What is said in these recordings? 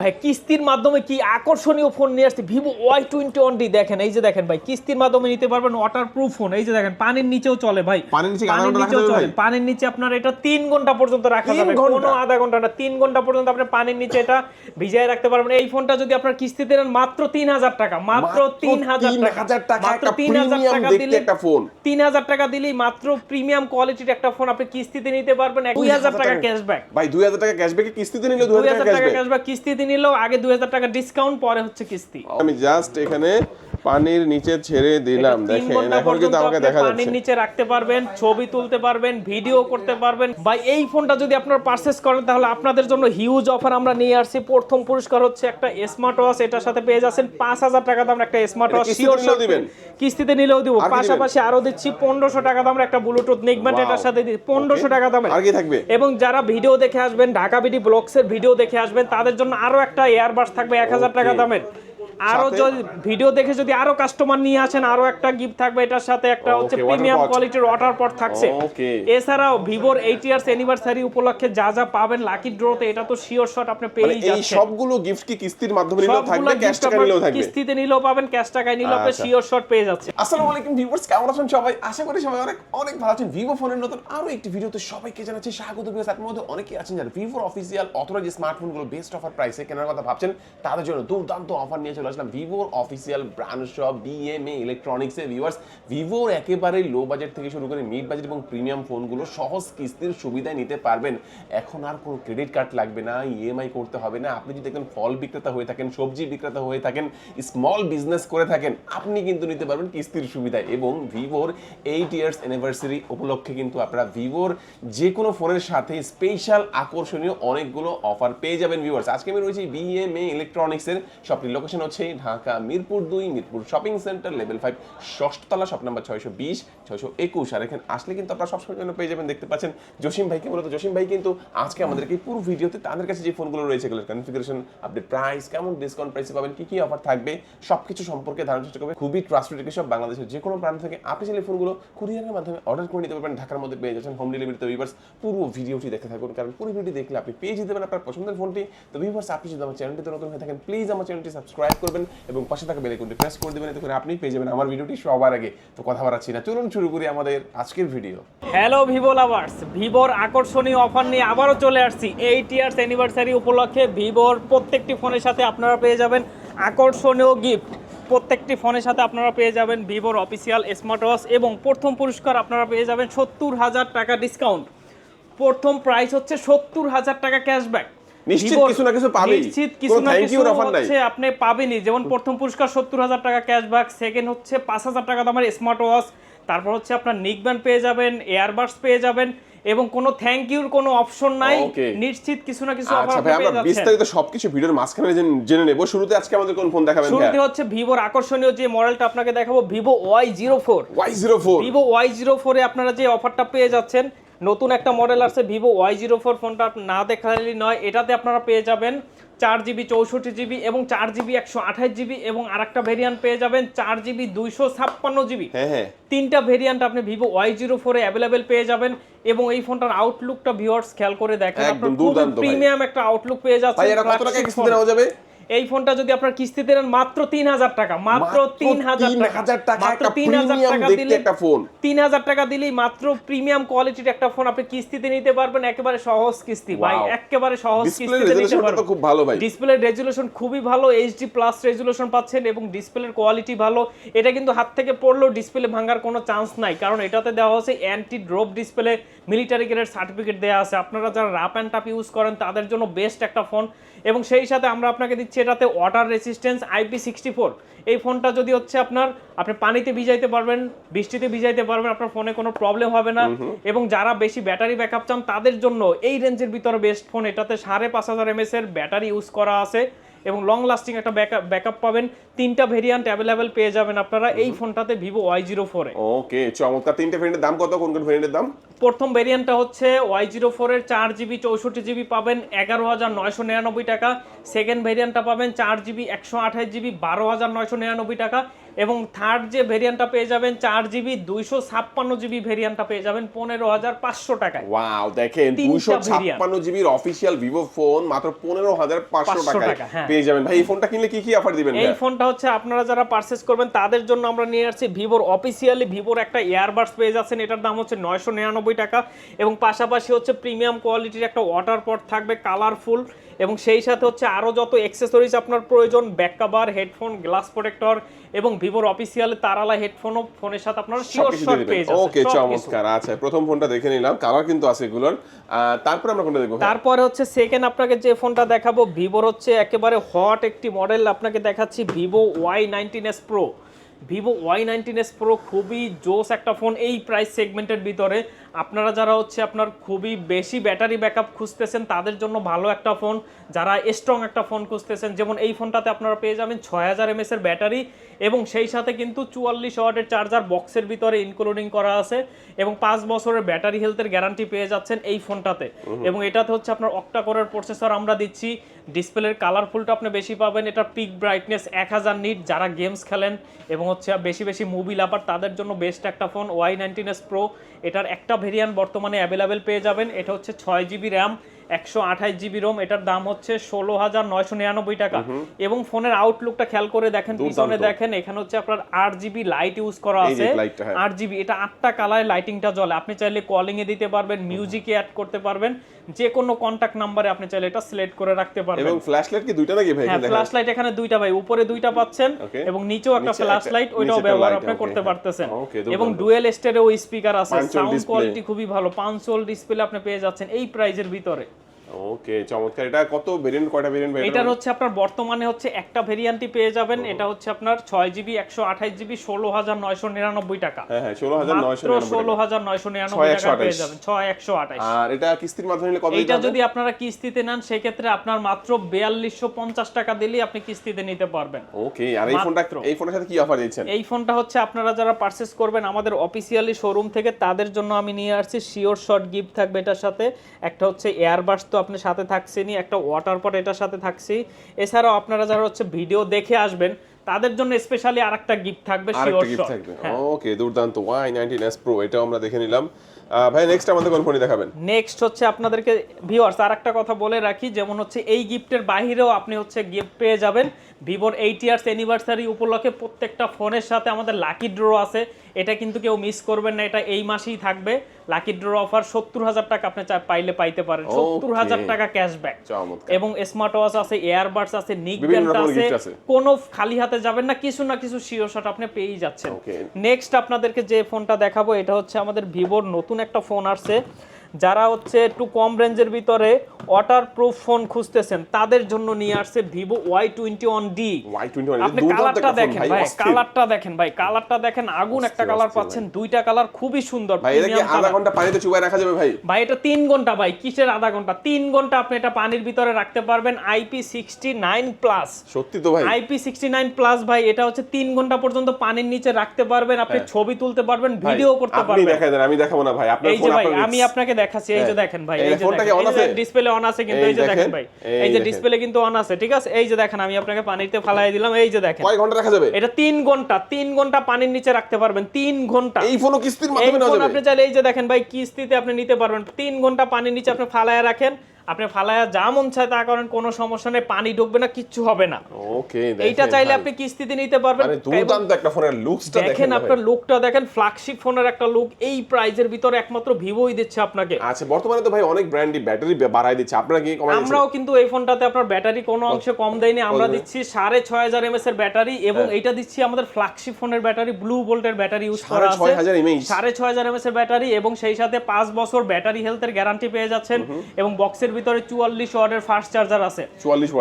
ভাই কিস্তির মাধ্যমে কি আকর্ষণীয় ফোন নিয়ে আসছে? Vivo Y twenty one D দেখেন এই যে দেখেন ভাই কিস্তির মাধ্যমে নিতে পারবেন ওয়াটার প্রুফ ফোন এই যে দেখেন পানির নিচেও চলে ভাই। পানির নিচে নিচেও চলে। পানির নিচে আপনার এটা তিন ঘণ্টা পর্যন্ত রাখা যাবে কোনো আধা ঘণ্টা না তিন ঘণ্টা পর্যন্ত আপনি পানির নিচে এটা ভিজিয়ে রাখতে পারবেন। এই ফোনটা যদি আপনার কিস্তিতে নেন মাত্র তিন হাজার টাকা মাত্র তিন হাজার টাকা। মাত্র তিন হাজার টাকা দিলে একটা ফোন তিন হাজার টাকা দিলেই মাত্র প্রিমিয়াম কোয়ালিটির একটা ফোন আপনি কিস্তিতে নিতে পারবেন। দুই হাজার টাকা ক্যাশব্যাক ভাই দুই হাজার টাকা ক্যাশব্যাকে কিস্তিতে নিলে দুই হাজার টাকা ক্যাশব্যাক কিস্তিতে নিলেও আগে দুই হাজার টাকা ডিসকাউন্ট পরে হচ্ছে কিস্তি। আমি জাস্ট এখানে পানির নিচে ছেড়ে দিলাম দেখেন। এখন কিন্তু আমাকে দেখা পানির নিচে রাখতে পারবেন ছবি তুলতে পারবেন ভিডিও করতে পারবেন। বা এই ফোনটা যদি আপনারা পারচেস করেন তাহলে আপনাদের জন্য হিউজ অফার আমরা নিয়ে আসছি। প্রথম পুরস্কার হচ্ছে একটা স্মার্ট ওয়াচ এটার সাথে পেয়ে যাচ্ছেন পাঁচ হাজার টাকা দাম একটা স্মার্ট ওয়াচ কিস্তিতে নিলেও দিবেন? কিস্তিতে নিলেও দিব? পাশাপাশি আরও দিচ্ছি পনেরোশো টাকা দামের একটা ব্লুটুথ নিকব্যান্ড. এটার সাথে পনেরোশো টাকা দামের। আর কি থাকবে? এবং যারা ভিডিও দেখে আসবেন ঢাকা বিডি ব্লগসের ভিডিও দেখে আসবেন তাদের জন্য আরও একটা এয়ারবাস থাকবে এক হাজার টাকা দামের। আরও যদি ভিডিও দেখে যদি আরও কাস্টমার নিয়ে আসেন আরও একটা গিফট থাকবে এটার সাথে একটা হচ্ছে প্রিমিয়াম কোয়ালিটির ওয়াটার পট থাকছে. এছাড়াও ভিভোর এইট ইয়ার্স অ্যানিভার্সারি উপলক্ষে যা যা পাবেন লাকি ড্রতে এটা তো শিওর শট আপনি মানে পেয়েই এই সবগুলো গিফট কি কিস্তির মাধ্যমে নিলেও থাকবে ক্যাশ টাকা নিলেও থাকবে? কিস্তিতে নিলেও পাবেন ক্যাশ টাকায় নিলেও আপনি আচ্ছা। শিওর শট পেয়ে যাচ্ছেন। আসসালামু আলাইকুম ভিউয়ার্স কেমন আছেন সবাই? আশা করি সবাই অনেক অনেক ভালো আছেন। ভিভো ফোনের নতুন আরও একটি ভিডিওতে সবাইকে জানাচ্ছি স্বাগত ভিউয়ার্স আপনার মধ্যে অনেকেই আছেন যারা ভিভোর অফিসিয়াল অথরাইজ স্মার্টফোনগুলো বেস্ট অফার প্রাইসে কেনার কথা ভাবছেন তাদের জন্য দুর্দান্ত অফার নিয়ে চলে আসলাম ভিভোর official brand shop BMA viewers ভিভোর একেবারে লো বাজেট থেকে শুরু করে মিড বাজেট এবং প্রিমিয়াম ফোনগুলো সহজ কিস্তির নিতে পারবেন। এখন আর কোনো ক্রেডিট কার্ড লাগবে না ইএমআই করতে হবে না। আপনি যদি একজন ফল বিক্রেতা হয়ে থাকেন, সবজি বিক্রেতা হয়ে থাকেন স্মল বিজনেস করে থাকেন, আপনি কিন্তু নিতে পারবেন কিস্তির এবং ভিভোর এইট ইয়ার্স অ্যানিভার্সারি উপলক্ষে কিন্তু আপনারা ভিভোর যে কোনো ফোনের সাথে স্পেশাল আকর্ষণীয় অনেকগুলো অফার পেয়ে যাবেন ভিউয়ার্স আজকে আমি রয়েছি বিএমএ ইলেকট্রনিক্সের শপটির লোকেশন হচ্ছে ঢাকা, মিরপুর দুই, Mirpur shopping centre, level five ষষ্ঠতলা shop number ছয়শো বিশ, ছয়শো একুশ। আর এখানে আসলে কিন্তু আপনারা সবসময় জন্য পেয়ে যাবেন, দেখতে পাচ্ছেন জসিম ভাইকে মূলত জসিম ভাই কিন্তু আজকে আমাদেরকে পুরো ভিডিওতে তাদের কাছে যে ফোনগুলো রয়েছে, এগুলোর কনফিগারেশন আপডেট প্রাইস কেমন ডিসকাউন্ট প্রাইসে পাবেন, কি কি অফার থাকবে, সবকিছু সম্পর্কে ধারণা চেষ্টা করবে খুবই ট্রাস্টেড সব বাংলাদেশের যে কোনো প্রান্ত থেকে আপনি চাইলে ফোনগুলো কুরিয়ারের মাধ্যমে অর্ডার করে নিতে পারবেন। ঢাকার মধ্যে পেয়ে যাচ্ছেন হোম ডেলিভারিতে ভিভার্স পুরো ভিডিওটি দেখতে থাকুন, কারণ পুরো ভিডিও দেখলে আপনি পেয়ে যেতে পারেন আপনার পছন্দের ফোনটি তো ভিভার্স আপনি যদি আমার চ্যানেলটিতে নতুন হয়ে থাকেন প্লিজ আমার চ্যানেলটি সাবস্ক্রাইব করবেন এবং পাশে থাকা বেল আইকনটি প্রেস করে দেবেন, এতে করে আপনি পেয়ে যাবেন আমার ভিডিওটি সবার আগে। তো কথা বাড়াচ্ছি না। চলুন শুরু করি আমাদের আজকের ভিডিও হ্যালো ভিভো লাভার্স ভিভোর আকর্ষণীয় অফার নিয়ে আবারও চলে আসছি। এইট ইয়ার্স অ্যানিভার্সারি উপলক্ষে ভিভোর প্রত্যেকটি ফোনের সাথে আপনারা পেয়ে যাবেন আকর্ষণীয় গিফট প্রত্যেকটি ফোনের সাথে আপনারা পেয়ে যাবেন ভিভোর অফিসিয়াল স্মার্ট ওয়াচ এবং প্রথম পুরস্কার আপনারা পেয়ে যাবেন সত্তর হাজার টাকা ডিসকাউন্ট প্রথম প্রাইস হচ্ছে সত্তর হাজার টাকা ক্যাশব্যাক নিশ্চিত কিছু না কিছু পাবেই। নিশ্চিত কিছু না কিছু you র offer নাই। হচ্ছে আপনি পাবেনই যেমন প্রথম পুরস্কার সত্তর হাজার টাকা ক্যাশব্যাক সেকেন্ড হচ্ছে পাঁচ হাজার টাকা দামের স্মার্ট ওয়াচ তারপর হচ্ছে আপনার নিকব্যান্ড পেয়ে যাবেন এয়ারবাডস পেয়ে যাবেন এবং কোনো থ্যাংক ইউর কোনো অপশন নাই। নিশ্চিত কিছু না কিছু আচ্ছা ভাই আমরা বিস্তারিত সবকিছু ভিডিওর মাঝখানে জেনে- জেনে নেব। শুরুতে আজকে আমাদের কোন ফোন দেখাবেন শুরুতে হচ্ছে ভিভোর আকর্ষণীয় যে মডেলটা আপনাকে দেখাবো Vivo Y zero four Y zero four Vivo Y zero ফোরে আপনারা যে অফারটা পেয়ে যাচ্ছেন নতুন একটা মডেল আসছে ভিভো ওয়াই জিরো ফোর ফোনটা না দেখালেই নয়। এটাতে আপনারা পেয়ে যাবেন চার জিবি চৌষট্টি জিবি এবং চার জিবি একশো আঠাশ জিবি এবং আরেকটা ভেরিয়েন্ট পেয়ে যাবেন চার জিবি দুইশো ছাপ্পান্ন জিবি হ্যাঁ হ্যাঁ। তিনটা ভেরিয়েন্ট আপনি ভিভো ওয়াই জিরো ফোরে অ্যাভেলেবেল পেয়ে যাবেন এবং এই ফোনটার আউটলুকটা ভিউয়ার্স খেয়াল করে দেখেন। আপনার। প্রিমিয়াম একটা আউটলুক পেয়ে কত টাকা যাবে? এই ফোনটা যদি আপনার কিস্তিতে নেন মাত্র তিন হাজার টাকা মাত্র তিন হাজার টাকা। মাত্র তিন হাজার টাকা দিলে একটা ফোন। তিন হাজার টাকা দিলেই মাত্র প্রিমিয়াম কোয়ালিটির একটা ফোন আপনি কিস্তিতে নিতে পারবেন একেবারে সহজ কিস্তি ভাই. একেবারে সহজ কিস্তিতে নিতে পারবেন। খুব ভালো ভাই। ডিসপ্লে রেজুলেশন খুবই ভালো এইচডি প্লাস রেজুলেশন পাচ্ছেন এবং ডিসপ্লের কোয়ালিটি ভালো। এটা কিন্তু হাত থেকে পড়লেও ডিসপ্লে ভাঙার কোনো চান্স নাই কারণ এটাতে দেওয়া হচ্ছে anti drop display military grade certificate দেওয়া আছে। আপনারা যারা রাপ অ্যান্ড টাপ ইউজ করেন তাদের জন্য বেস্ট একটা ফোন এবং সেই সাথে আমরা আপনাকে দিচ্ছি এটাতে water resistance IP sixty four এই ফোনটা যদি হচ্ছে আপনার আপনি পানিতে ভিজাইতে পারবেন বৃষ্টিতে ভিজাইতে পারবেন আপনার ফোনে কোনো প্রবলেম হবে না। এবং যারা বেশি ব্যাটারি ব্যাকআপ চান তাদের জন্য এই রেঞ্জের ভিতরে বেস্ট ফোন এটাতে সাড়ে পাঁচ হাজার এমএস এর ব্যাটারি ইউজ করা আছে। এবং লং লাস্টিং একটা ব্যাকআপ ব্যাকআপ পাবেন। তিনটা ভেরিয়েন্ট অ্যাভেলেবেল পেয়ে যাবেন আপনারা এই ফোনটাতে ভিভো ওয়াই জিরো ফোরে ওকে চমৎকার। তিনটা ভেরিয়েন্টের দাম কত? কোন কোন ভেরিয়েন্টের দাম? প্রথম ভেরিয়েন্টটা হচ্ছে ওয়াই জিরো ফোরের চার জিবি চৌষট্টি জিবি পাবেন এগারো হাজার নয়শো নিরানব্বই টাকা। সেকেন্ড ভেরিয়েন্টটা পাবেন চার জিবি একশো আঠাশ জিবি বারো হাজার নয়শো নিরানব্বই টাকা। এবং থার্ড যে ভেরিয়েন্টটা পেয়ে যাবেন চার জিবি দুইশো ছাপ্পান্ন জিবি ভেরিয়েন্টটা পেয়ে যাবেন পনেরো হাজার পাঁচশো টাকায়। ওয়াও দেখেন দুইশো। ছাপ্পান্ন জিবির অফিসিয়াল ভিভো ফোন মাত্র পনেরো হাজার পাঁচশো টাকায়। টাকা, হ্যাঁ। পেয়ে যাবেন। ভাই এই ফোনটা কিনলে কি কি অফার দিবেন এই ফোনটা হচ্ছে আপনারা যারা পারচেস করবেন তাদের জন্য আমরা নিয়ে আসছি ভিভোর অফিসিয়ালি ভিভোর একটা ইয়ারবাডস পেয়ে যাচ্ছেন। এটার দাম হচ্ছে নয়শো নিরানব্বই টাকা এবং পাশাপাশি হচ্ছে প্রিমিয়াম কোয়ালিটির একটা ওয়াটার পট থাকবে কালারফুল এবং সেই সাথে হচ্ছে আরও যত অ্যাক্সেসরিজ আপনার প্রয়োজন back cover headphone glass protector এবং ভিভোর অফিসিয়ালি তারালা হেডফোনও ফোনের সাথে আপনার শিওর শট পেয়ে ওকে চমৎকার। আচ্ছা প্রথম ফোনটা দেখে নিলাম। কালার কিন্তু আছে এগুলোর। তারপর আমরা কোনটা দেখব? তারপরে হচ্ছে সেকেন্ড আপনাকে যে ফোনটা দেখাবো ভিভোর হচ্ছে একেবারে হট একটি মডেল আপনাকে দেখাচ্ছি Vivo Y nineteen S pro Vivo Y nineteen S pro খুবই জোস একটা ফোন এই প্রাইস সেগমেন্টের ভিতরে। আপনারা যারা হচ্ছে আপনার খুবই বেশি ব্যাটারি ব্যাকআপ খুঁজতেছেন তাদের জন্য ভালো একটা ফোন যারা স্ট্রং একটা ফোন খুঁজতেছেন যেমন এই ফোনটাতে আপনারা পেয়ে যাবেন ছয় হাজার এমএস এর ব্যাটারি এবং সেই সাথে কিন্তু চুয়াল্লিশ ওয়াটের চার্জার বক্সের ভিতরে ইনক্লুডিং করা আছে এবং পাঁচ বছরের ব্যাটারি হেলথের গ্যারান্টি পেয়ে যাচ্ছেন এই ফোনটাতে এবং এটাতে হচ্ছে আপনার অক্টা কোরের প্রসেসর আমরা দিচ্ছি। ডিসপ্লের কালারফুলটা আপনি বেশি পাবেন, এটা পিক ব্রাইটনেস এক হাজার নিট, যারা গেমস খেলেন এবং হচ্ছে বেশি বেশি মুভি লাভার তাদের জন্য বেস্ট একটা phone Y nineteen S pro এটার একটা ভেরিয়ান্ট বর্তমানে অ্যাভেলেবেল পেয়ে যাবেন, এটা হচ্ছে ছয় জিবি র্যাম একশো আঠাশ জিবি রোম এটার দাম হচ্ছে ষোলো হাজার নয়শো নিরানব্বই টাকা। এবং ফোনের আউটলুকটা খেয়াল করে দেখেন পিছনে দেখেন এখানে হচ্ছে আপনার আট জিবি লাইট ইউজ করা আছে। হ্যাঁ। আট জিবি এটা আটটা কালারে লাইটিংটা জ্বলে। আপনি চাইলে কলিং এ দিতে পারবেন মিউজিকে অ্যাড করতে পারবেন। যে কোনো কন্টাক্ট নাম্বারে আপনি চাইলে এটা সিলেক্ট করে রাখতে পারবেন। এবং ফ্ল্যাশ লাইট কি দুইটা নাকি ভাই হ্যাঁ ফ্ল্যাশ লাইট এখানে দুইটা ভাই উপরে দুইটা পাচ্ছেন এবং নিচেও একটা ফ্ল্যাশ লাইট ওইটাও ব্যবহার আপনি করতে হ্যাঁ। পারতেছেন। এবং। ডুয়েল স্টেরেও স্পিকার আছে সাউন্ড কোয়ালিটি খুবই ভালো পাঁচশোল ডিসপ্লে আপনি পেয়ে যাচ্ছেন এই প্রাইজের ভিতরে। ওকে চমৎকার। এটা কত ভেরিয়েন্ট কয়টা ভেরিয়েন্ট ভাই? এটার হচ্ছে আপনার বর্তমানে হচ্ছে একটা ভেরিয়েন্টই পেয়ে যাবেন। এটা হচ্ছে আপনার ছয় জিবি একশো আঠাশ জিবি ষোলো হাজার নয়শো নিরানব্বই টাকা। হ্যাঁ হ্যাঁ ষোলো হাজার নয়শো মাত্র ষোলো হাজার নয়শো নিরানব্বই ছয় টাকা পেয়ে যাবেন ছয় একশো আঠাশ। আর এটা কিস্তির মাধ্যমে নিলে কত এইটা যদি আপনারা কিস্তিতে নেন সেক্ষেত্রে আপনার মাত্র বিয়াল্লিশশো পঞ্চাশ টাকা দিলেই আপনি কিস্তিতে নিতে পারবেন। ওকে আর এই ফোনটা এই ফোনের সাথে কি অফার দিচ্ছেন এই ফোনটা হচ্ছে আপনারা যারা পারচেস করবেন আমাদের অফিসিয়ালি শোরুম থেকে তাদের জন্য আমি নিয়ে আসছি। শিওর শর্ট গিফট থাকবে এটার সাথে। একটা হচ্ছে এয়ারবাস তো আপনার সাথে থাকছেনই একটা ওয়াটার পট এটার সাথে থাকছি। এছাড়াও আপনারা যারা হচ্ছে ভিডিও দেখে আসবেন তাদের জন্য স্পেশালি আরেকটা গিফট থাকবে শিওর আরেকটা গিফট থাকবে। ওকে দুর্দান্ত ওয়াই নাইনটিন এস প্রো এটাও আমরা দেখে নিলাম। ভাই নেক্সট আমাদের কোন ফোনই দেখাবেন। নেক্সট হচ্ছে আপনাদেরকে ভিউয়ার্স আর একটা কথা বলে রাখি যেমন হচ্ছে এই গিফটের বাহিরেও আপনি হচ্ছে গিফট পেয়ে যাবেন। ভিভোর এইট ইয়ার্স অ্যানিভার্সারি উপলক্ষে প্রত্যেকটা ফোনের সাথে আমাদের লাকি ড্র আছে। এটা কিন্তু কেউ মিস করবেন না এটা এই মাসেই থাকবে। লাকি ড্র অফার সত্তর হাজার টাকা আপনি পাইলে পাইতে পারেন। সত্তর হাজার টাকা ক্যাশব্যাক এবং স্মার্ট ওয়াচ আছে এয়ারবাডস আছে নিক আছে কোন আছে। কোনো খালি হাতে যাবেন না কিছু না কিছু শিওর শট আপনি পেয়েই যাচ্ছেন। নেক্সট আপনাদেরকে যে ফোনটা দেখাবো এটা হচ্ছে আমাদের ভিভোর নতুন একটা ফোন আসছে। যারা হচ্ছে একটু কম রেঞ্জের ভিতরে ওয়াটার প্রুফ ফোন খুঁজতেছেন তাদের জন্য নিয়ে আসছে Vivo Y twenty one D. আপনি কালারটা দেখেন ভাই কালারটা দেখেন ভাই কালারটা দেখেন আগুন একটা কালার পাচ্ছেন দুইটা কালার খুবই সুন্দর ভাই এটা আধা ঘণ্টা পানিতে চুবাই রাখা যাবে ভাই। ভাই এটা তিন ঘণ্টা ভাই কিসের আধা ঘণ্টা? তিন ঘণ্টা আপনি এটা পানির ভিতরে রাখতে পারবেন আইপি সিক্সটি নাইন প্লাস সত্যি তো ভাই। আইপি সিক্সটি নাইন প্লাস ভাই এটা হচ্ছে তিন ঘণ্টা পর্যন্ত পানির নিচে রাখতে পারবেন আপনি ছবি তুলতে পারবেন ভিডিও করতে পারবেন। দেখাই দেন আমি দেখাবো না ভাই। আপনার এই যে ভাই আমি আপনাকে দেখাচ্ছি এই যে হ্যাঁ। দেখেন ভাই এই যে? ডিসপ্লে অন আছে? কিন্তু এই যে দেখেন ভাই এই যে ডিসপ্লে কিন্তু অন আছে ঠিক আছে? এই যে দেখেন আমি আপনাকে পানিতে ফালাই দিলাম এই যে দেখেন। কয় ঘণ্টা রাখা যাবে? এটা ঘণ্টা ঘণ্টা পানির নিচে রাখতে পারবেন ঘণ্টা। এই ফোনও কিস্তির মাধ্যমে নেওয়া যাবে। আপনি চাইলে এই যে দেখেন ভাই কিস্তিতে আপনি নিতে পারবেন। ঘণ্টা পানির নিচে আপনি ফালায় রাখেন। আপনি ফালায়া যা মন চায় তা করেন কোনো সমস্যা নেই পানি ঢুকবে না কিচ্ছু হবে না। ওকে এইটা চাইলে আপনি কিস্তিতে নিতে পারবেন। দুর্দান্ত একটা ফোনের লুকসটা দেখেন দেখেন আপনার লুকটা দেখেন ফ্ল্যাগশিপ ফোনের একটা লুক এই প্রাইজের ভিতরে একমাত্র ভিভোই দিচ্ছে আপনাকে। আচ্ছা বর্তমানে তো ভাই অনেক ব্র্যান্ডই ব্যাটারি বাড়াই দিচ্ছে। আপনারা কি কমাই আমরাও কিন্তু এই ফোনটাতে আপনার ব্যাটারি কোনো অংশে কম দেয়নি। আমরা দিচ্ছি সাড়ে ছয় হাজার এমএস এর ব্যাটারি এবং এটা দিচ্ছি আমাদের ফ্ল্যাগশিপ ফোনের ব্যাটারি ব্লু ভোল্টের ব্যাটারি ইউজ করা আছে। সাড়ে ছয় হাজার এমএস এর ব্যাটারি এবং সেই সাথে পাঁচ বছর ব্যাটারি হেলথের গ্যারান্টি পেয়ে যাচ্ছেন এবং বক্সের ভিতরে চুয়াল্লিশ ওয়াটের ফাস্ট চার্জার আছে।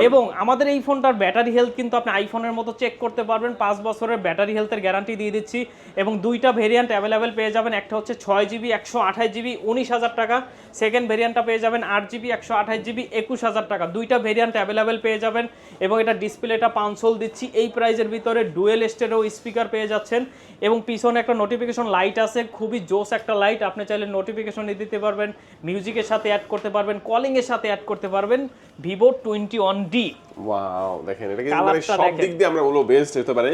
এবং আমাদের এই ফোনটার ব্যাটারি হেলথ কিন্তু আপনি আইফোনের মতো চেক করতে পারবেন। পাঁচ বছরের ব্যাটারি হেলথের গ্যারান্টি দিয়ে দিচ্ছি এবং দুইটা ভেরিয়েন্ট অ্যাভেলেবেল পেয়ে যাবেন। একটা হচ্ছে ছয় জিবি একশো আঠাশ জিবি উনিশ হাজার টাকা। সেকেন্ড ভেরিয়েন্টটা পেয়ে যাবেন আট জিবি একশো আঠাশ জিবি একুশ হাজার টাকা। দুইটা ভেরিয়েন্ট অ্যাভেলেবেল পেয়ে যাবেন এবং এটা ডিসপ্লেটা পাঁচশোল দিচ্ছি। এই প্রাইজের ভিতরে ডুয়েল স্টেরও স্পিকার পেয়ে যাচ্ছেন এবং পিছনে একটা নোটিফিকেশন লাইট আছে, খুবই জোস একটা লাইট আপনি চাইলে নোটিফিকেশন দিতে পারবেন মিউজিকের সাথে অ্যাড করতে পারবেন কলিংয়ের সাথে অ্যাড করতে পারবেন Vivo twenty one D wow দেখেন এটা কিন্তু মানে সব দিক দিয়ে আমরা বলব বেস্ট হতে পারে।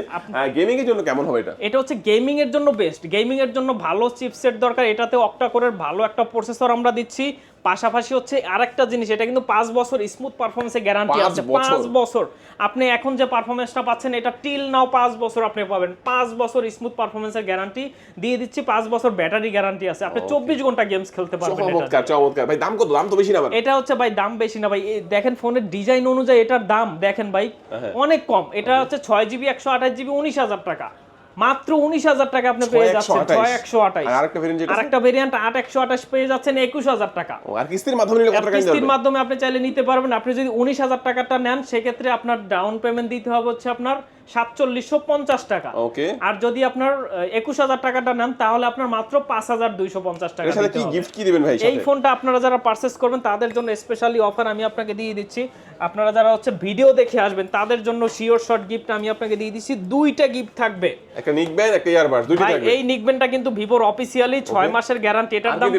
গেমিং এর জন্য কেমন হবে এটা? এটা হচ্ছে গেমিং এর জন্য বেস্ট গেমিং এর জন্য ভালো চিপসেট দরকার। এটাতে অক্টা কোরের ভালো একটা প্রসেসর আমরা দিচ্ছি। পাশাপাশি হচ্ছে আরেকটা জিনিস এটা কিন্তু পাঁচ বছর স্মুথ পারফরমেন্সে গ্যারান্টি আছে? পাঁচ বছর। আপনি এখন যে পারফরমেন্সটা পাচ্ছেন এটা টিল নাও পাঁচ বছর আপনি পাবেন। পাঁচ বছর স্মুথ পারফরমেন্সের গ্যারান্টি দিয়ে দিচ্ছি পাঁচ বছর ব্যাটারি গ্যারান্টি আছে। আপনি চব্বিশ ঘণ্টা গেমস খেলতে পারবেন চমৎকার চমৎকার। ভাই দাম কত? দাম তো বেশি না এটা হচ্ছে ভাই দাম বেশি না ভাই। দেখেন ফোনের ডিজাইন অনুযায়ী এটার দাম দেখেন ভাই অনেক কম। এটা হচ্ছে ছয় জিবি একশো আঠাশ জিবি উনিশ হাজার টাকা। মাত্র উনিশ হাজার টাকা আপনি পেয়ে যাচ্ছেন ছয় একশো আঠাশ আর আরেকটা ভেরিয়েন্ট আট একশো আঠাশ পেয়ে যাচ্ছেন একুশ হাজার টাকা। আর কিস্তির মাধ্যমে কিস্তির মাধ্যমে আপনি চাইলে নিতে পারবেন। আপনি যদি উনিশ হাজার টাকাটা নেন সেক্ষেত্রে আপনার ডাউন পেমেন্ট দিতে হবে হচ্ছে আপনার সাতচল্লিশশো পঞ্চাশ টাকা। ওকে আর যদি আপনার একুশ হাজার টাকাটা নেন তাহলে আপনার মাত্র পাঁচ হাজার দুইশো পঞ্চাশ টাকা কি গিফট কি দিবেন ভাই এই ফোনটা আপনারা যারা পারচেস করবেন তাদের জন্য স্পেশালি অফার আমি আপনাকে দিয়ে দিচ্ছি। আপনারা যারা হচ্ছে ভিডিও দেখে আসবেন তাদের জন্য শিওর শর্ট গিফট আমি আপনাকে দিয়ে দিচ্ছি। দুইটা গিফট থাকবে। একটা একটা ইয়ারবাডস দুইটা থাকবে। এই নিকবেনটা কিন্তু ভিভোর অফিসিয়ালি ছয় মাসের গ্যারান্টি এটার দাম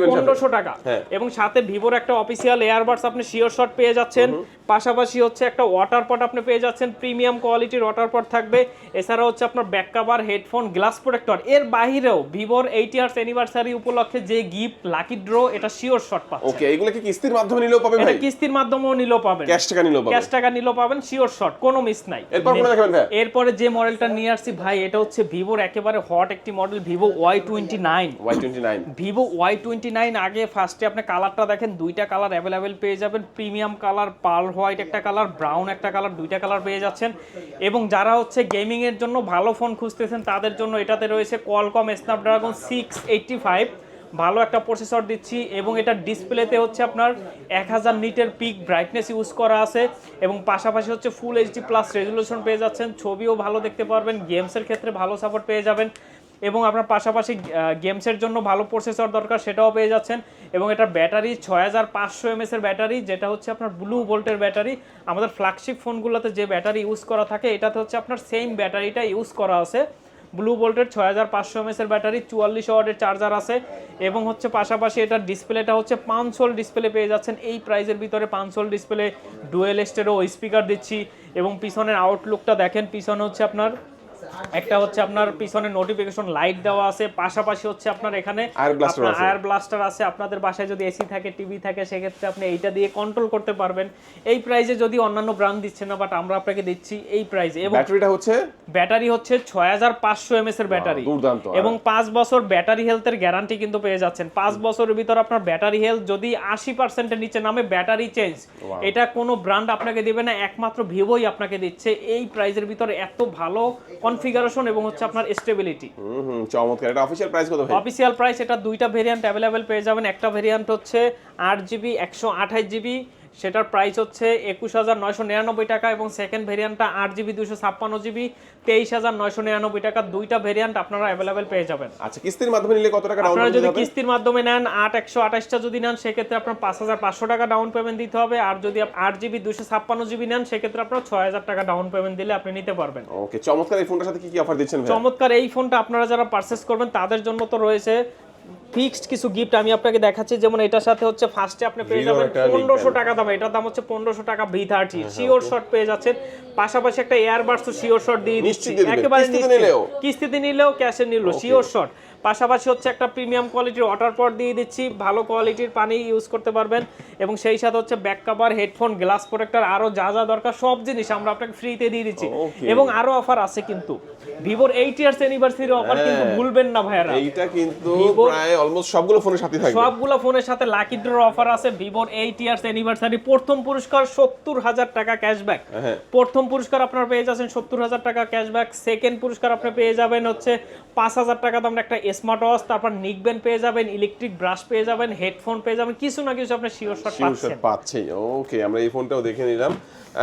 টাকা। হ্যাঁ। এবং সাথে ভিভোর একটা অফিসিয়াল এয়ারবাডস আপনি শিওর শট পেয়ে যাচ্ছেন। পাশাপাশি হচ্ছে একটা ওয়াটার পট আপনি পেয়ে যাচ্ছেন। প্রিমিয়াম কোয়ালিটির ওয়াটার পট থাকবে। এছাড়া হচ্ছে আপনার back cover headphone glass protector এর বাইরেও ভিভোর এইট ইয়ার্স অ্যানিভার্সারি উপলক্ষে যে গিফট লাকি ড্র এটা শিওর শট পাচ্ছে ওকে এগুলো কি কিস্তির মাধ্যমে নিলেও পাবে এটা ভাই? কিস্তির মাধ্যমেও নিলেও পাবেন। ক্যাশ টাকা নিলেও পাবে ক্যাশ টাকা নিলেও পাবেন শিওর শট কোনো মিস নাই। এরপর কোনটা দেখাবেন ভাই। এরপরে যে মডেলটা নিয়ে আসছি ভাই এটা হচ্ছে ভিভোর একেবারে হট একটি model Vivo Y twenty nine Y twenty nine Vivo Y twenty nine আগে ফার্স্টে আপনি কালারটা দেখেন দুইটা কালার অ্যাভেলেবেল পেয়ে যাবেন। প্রিমিয়াম কালার পার্ল হোয়াইট একটা কালার ব্রাউন একটা কালার দুইটা কালার পেয়ে যাচ্ছেন। এবং যারা হচ্ছে গেমিং এর জন্য ভালো ফোন খুঁজতেছেন, তাদের জন্য এটাতে রয়েছে Qualcomm Snapdragon six eighty five ভালো একটা প্রসেসর দিচ্ছি এবং এটা ডিসপ্লেতে হচ্ছে আপনার এক হাজার নিটের পিক ব্রাইটনেস ইউজ করা আছে এবং পাশাপাশি হচ্ছে ফুল এইচডি প্লাস রেজুলেশন পেয়ে যাচ্ছেন, ছবিও ভালো দেখতে পারবেন গেমসের ক্ষেত্রে ভালো সাপোর্ট পেয়ে যাবেন। এবং আপনার পাশাপাশি গেমসের জন্য ভালো প্রসেসর দরকার সেটাও পেয়ে যাচ্ছেন। এবং এটা ব্যাটারি, ছয় হাজার পাঁচশো এমএস এর ব্যাটারি, যেটা হচ্ছে আপনার ব্লু ভোল্টের ব্যাটারি। আমাদের ফ্ল্যাগশিপ ফোনগুলোতে যে ব্যাটারি ইউজ করা থাকে, এটাতে হচ্ছে আপনার সেম ব্যাটারিটা ইউজ করা আছে। ব্লু ভোল্টের ছয় হাজার পাঁচশো এমএস এর ব্যাটারি, চুয়াল্লিশ ওয়ার্ডের চার্জার আছে। এবং হচ্ছে পাশাপাশি এটার ডিসপ্লেটা হচ্ছে পাঁচশোল ডিসপ্লে পেয়ে যাচ্ছেন। এই প্রাইজের ভিতরে পাঁচশোল ডিসপ্লে ডুয়েল স্টেরও স্পিকার দিচ্ছি। এবং পিছনের আউটলুকটা দেখেন, পিছনে হচ্ছে আপনার একটা হচ্ছে আপনার পিছনে নোটিফিকেশন লাইট দেওয়া আছে পাশাপাশি হচ্ছে আপনার এখানে। এয়ার ব্লাস্টার আছে। আপনাদের বাসায় যদি এসি থাকে টিভি থাকে সেক্ষেত্রে আপনি এইটা দিয়ে কন্ট্রোল করতে পারবেন। এই প্রাইজে যদি অন্যান্য ব্র্যান্ড দিচ্ছে না বাট আমরা আপনাকে দিচ্ছি এই প্রাইজে এবং ব্যাটারিটা হচ্ছে? ব্যাটারি হচ্ছে ছয় হাজার পাঁচশো এমএস এর ব্যাটারি এবং পাঁচ বছর ব্যাটারি হেলথের গ্যারান্টি কিন্তু পেয়ে যাচ্ছেন। পাঁচ বছরের ভিতর আপনার ব্যাটারি হেলথ যদি আশি পার্সেন্টের নিচে নামে ব্যাটারি চেঞ্জ এটা কোনো ব্র্যান্ড আপনাকে দেবে না একমাত্র ভিভোই আপনাকে দিচ্ছে। এই প্রাইজের ভিতরে এত ভালো কনফিগারেশন এবং হচ্ছে আপনার স্টেবিলিটি হুম হুম চমৎকার। এটা অফিশিয়াল প্রাইস কত ভাই? অফিশিয়াল প্রাইস এটা দুইটা ভেরিয়েন্ট अवेलेबल পেয়ে যাবেন। একটা ভেরিয়েন্ট হচ্ছে আট জিবি একশো আঠাশ জিবি সেটার প্রাইস হচ্ছে একুশ হাজার নয়শো নিরানব্বই টাকা এবং সেকেন্ড ভেরিয়েন্টটা আট জিবি দুশো ছাপ্পান্ন জিবি তেইশ হাজার নয়শো নিরানব্বই টাকা দুইটা ভেরিয়েন্ট আপনারা অ্যাভেলেবেল পেয়ে যাবেন। আচ্ছা কিস্তির মাধ্যমে নিলে কত টাকা আপনারা যদি কিস্তির মাধ্যমে নেন আট একশো আঠাশটা যদি নেন সেক্ষেত্রে আপনার পাঁচ হাজার পাঁচশো টাকা ডাউন পেমেন্ট দিতে হবে। আর যদি আট জিবি দুশো ছাপ্পান্ন জিবি নেন সেক্ষেত্রে আপনার ছয় হাজার টাকা ডাউন পেমেন্ট দিলে আপনি নিতে পারবেন। ওকে চমৎকার এই ফোনটার সাথে কি কি অফার দিচ্ছেন ভাই চমৎকার এই ফোনটা আপনারা যারা পারচেস করবেন তাদের জন্য তো রয়েছে ফিক্সড কিছু গিফট আমি আপনাকে দেখাচ্ছি যেমন এটার সাথে হচ্ছে ফার্স্টে আপনি পেয়ে যাবেন পনেরোশো। টাকা দাম। এটার দাম হচ্ছে পনেরোশো টাকা ভি থার্টি শিওর শট পেয়ে যাচ্ছেন। পাশাপাশি একটা এয়ারবাডস তো শিওর শট দিয়ে দিচ্ছি। একেবারে কিস্তিতে নিলেও? কিস্তিতে নিলেও ক্যাশে নিলো শিওর শট পাশাপাশি হচ্ছে একটা প্রিমিয়াম কোয়ালিটির ওয়াটার পট দিয়ে দিচ্ছি। ভালো কোয়ালিটির পানি ইউজ করতে পারবেন। এবং সেই সাথে হচ্ছে back cover headphone glass protector আরও যা যা দরকার সব জিনিস আমরা আপনাকে ফ্রিতে দিয়ে দিচ্ছি। এবং আরও অফার আছে কিন্তু। ভিভোর এইট ইয়ার্স অ্যানিভার্সারি অফার কিন্তু হ্যাঁ। ভুলবেন না ভাইয়ারা। এইটা কিন্তু প্রায় অলমোস্ট সবগুলো ফোনের সাথে থাকবে। সবগুলো ফোনের সাথে লাকি ড্র অফার আছে। ভিভোর এইট ইয়ার্স অ্যানিভার্সারি প্রথম পুরস্কার সত্তর হাজার টাকা ক্যাশব্যাক প্রথম পুরস্কার আপনারা পেয়ে যাচ্ছেন সত্তর হাজার টাকা ক্যাশব্যাক সেকেন্ড পুরস্কার আপনি পেয়ে যাবেন হচ্ছে পাঁচ হাজার টাকা দামের একটা স্মার্ট ওয়াচ তারপর নিকবেন পেয়ে যাবেন ইলেকট্রিক ব্রাশ পেয়ে যাবেন হেডফোন পেয়ে যাবেন কিছু না কিছু আপনি শিওর শট পাচ্ছেন। পাচ্ছি ওকে আমরা এই ফোনটাও দেখে নিলাম।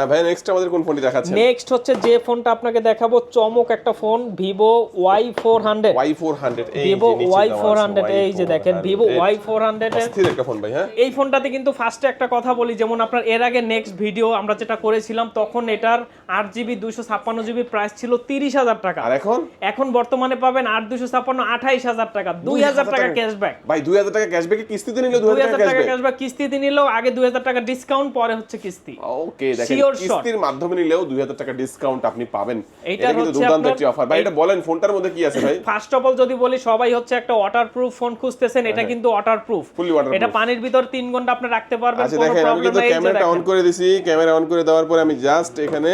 ভাই নেক্সট আমাদের কোন ফোনটি দেখাচ্ছেন? নেক্সট হচ্ছে যে ফোনটা আপনাকে দেখাবো চমক একটা phone Vivo Y four hundred Y four hundred Vivo Y four hundred এই যে দেখেন ভিভো ওয়াই ফোর হান্ড্রেড একটা ফোন ভাই হ্যাঁ? এই ফোনটাতে কিন্তু ফার্স্টে একটা কথা বলি যেমন আপনার এর আগে নেক্সট ভিডিও আমরা যেটা করেছিলাম তখন এটার আট জিবি দুইশো ছাপ্পান্ন জিবি প্রাইস ছিল তিরিশ হাজার টাকা। আর এখন? এখন বর্তমানে পাবেন আট দুশো ছাপ্পান্ন আঠাইশ হাজার টাকা। দুই হাজার টাকা ক্যাশব্যাক ভাই দুই হাজার টাকা ক্যাশব্যাকে কিস্তিতে নিলে দুই হাজার টাকা ক্যাশব্যাক কিস্তিতে নিলেও আগে দুই হাজার টাকা ডিসকাউন্ট পরে হচ্ছে কিস্তি। ওকে দেখেন Sure শট কিস্তির মাধ্যমে নিলেও দুই হাজার টাকা ডিসকাউন্ট আপনি পাবেন। এটা কিন্তু দুর্দান্ত একটি অফার ভাই এটা বলেন ফোনটার মধ্যে কি আছে ভাই? ফার্স্ট অফ অল যদি বলি সবাই হচ্ছে একটা ওয়াটারপ্রুফ ফোন খুঁজতেছেন এটা কিন্তু ওয়াটারপ্রুফ এটা পানির ভিতর 3 ঘণ্টা আপনি রাখতে পারবেন আচ্ছা কোনো দেখেন আমি প্রবলেম নাই ক্যামেরাটা অন করে দিছি। ক্যামেরা অন করে দেওয়ার পরে আমি জাস্ট এখানে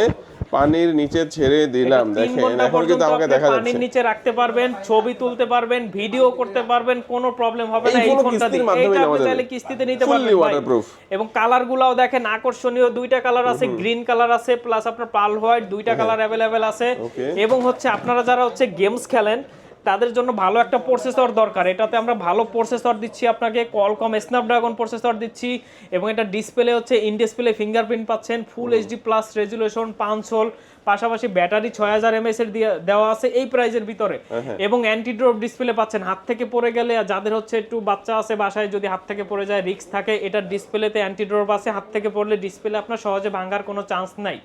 পানির নিচে ছেড়ে দিলাম। দেখেন এখন কিন্তু আমাকে দেখা যাচ্ছে। পানির নিচে রাখতে পারবেন ছবি তুলতে পারবেন ভিডিও করতে পারবেন কোনো প্রবলেম হবে না এই ফোনটা দিয়ে এটা আপনি চাইলে কিস্তিতে নিতে পারবেন ওয়াটারপ্রুফ। এবং কালার গুলাও দেখেন আকর্ষণীয় দুইটা কালার আছে গ্রিন কালার আছে প্লাস আপনার পাল হোয়াইট দুইটা কালার अवेलेबल আছে। এবং হচ্ছে আপনারা যারা হচ্ছে গেমস খেলেন তাদের জন্য ভালো একটা প্রসেসর দরকার। এটাতে আমরা ভালো প্রসেসর দিচ্ছি আপনাকে কলকম স্ন্যাপড্রাগন প্রসেসর দিচ্ছি এবং এটা ডিসপ্লে হচ্ছে ইন ডিসপ্লে ফিঙ্গারপ্রিন্ট পাচ্ছেন full HD plus resolution punch hole পাশাপাশি ব্যাটারি ছয় হাজার এমএস এর দিয়ে- দেওয়া আছে এই প্রাইজের ভিতরে। এবং অ্যান্টি ড্রপ ডিসপ্লে পাচ্ছেন হাত থেকে পড়ে গেলে যাদের হচ্ছে একটু বাচ্চা আছে বাসায় যদি হাত থেকে পড়ে যায় রিস্ক থাকে এটার ডিসপ্লেতে অ্যান্টি ড্রপ আছে হাত থেকে পড়লে ডিসপ্লে আপনার সহজে ভাঙার কোনো চান্স নাই।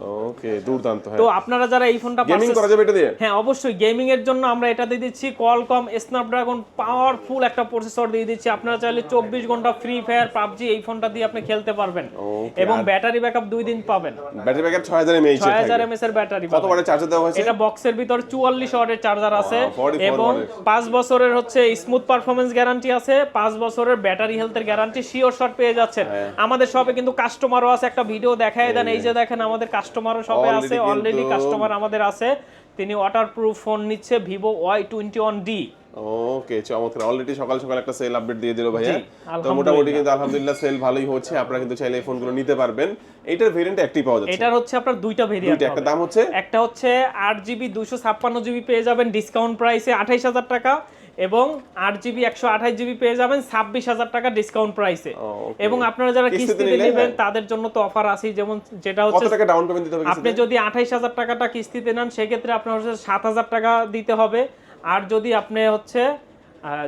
ওকে দুর্দান্ত তো হ্যাঁ আপনারা যারা এই ফোনটা গেমিং করা যাবে এটা দিয়ে? হ্যাঁ অবশ্যই। গেমিং এর জন্য আমরা এটা দিয়ে দিচ্ছি কলকম স্ন্যাপড্রাগন পাওয়ারফুল একটা প্রসেসর দিয়ে দিচ্ছি। আপনারা চাইলে চব্বিশ ঘণ্টা ফ্রি ফায়ার পাবজি এই ফোনটা দিয়ে আপনি খেলতে পারবেন। এবং ব্যাটারি ব্যাকআপ দুই দিন পাবেন। ব্যাটারি ব্যাকআপ ছয় হাজার এমএইচ ছয় এর ব্যাটারি কত ওয়াটের চার্জার দেওয়া হয়েছে? এটা বক্সের ভিতর চুয়াল্লিশ ওয়াটের চার্জার আছে। এবং watt-এর। পাঁচ বছরের হচ্ছে স্মুথ পারফরমেন্স গ্যারান্টি আছে। পাঁচ বছরের ব্যাটারি হেলথের গ্যারান্টি শিওর শট পেয়ে যাচ্ছেন। হ্যাঁ। আমাদের শপে কিন্তু কাস্টমারও আছে। একটা ভিডিও দেখায় দেন। এই যে দেখেন আমাদের কাস্টমারও Already আছে অলরেডি কাস্টমার আমাদের আছে। তিনি ওয়াটার প্রুফ ফোন নিচ্ছে Vivo Y twenty one D okay চমৎকার। অলরেডি সকাল সকাল একটা সেল আপডেট দিয়ে দিল ভাইয়া। তো। মোটামুটি কিন্তু আলহামদুলিল্লাহ। সেল ভালোই হচ্ছে। আপনারা কিন্তু চাইলে এই ফোনগুলো নিতে পারবেন। এইটার ভেরিয়েন্ট একটি পাওয়া যাচ্ছে। এটার হচ্ছে আপনার দুইটা ভেরিয়েন্ট একটা দাম হচ্ছে? একটা হচ্ছে আট জিবি দুশো ছাপ্পান্ন জিবি পেয়ে যাবেন ডিসকাউন্ট প্রাইসে আঠাইশ হাজার টাকা। এবং আট জিবি একশো আঠাশ জিবি পেয়ে যাবেন ছাব্বিশ হাজার টাকা ডিসকাউন্ট প্রাইসে এবং আপনারা যারা কিস্তিতে নেবেন হ্যাঁ। তাদের জন্য তো অফার আছে যেমন যেটা হচ্ছে আপনি যদি আঠাইশ হাজার টাকাটা কিস্তিতে নেন সেক্ষেত্রে আপনার হচ্ছে সাত হাজার টাকা দিতে হবে। আর যদি আপনি হচ্ছে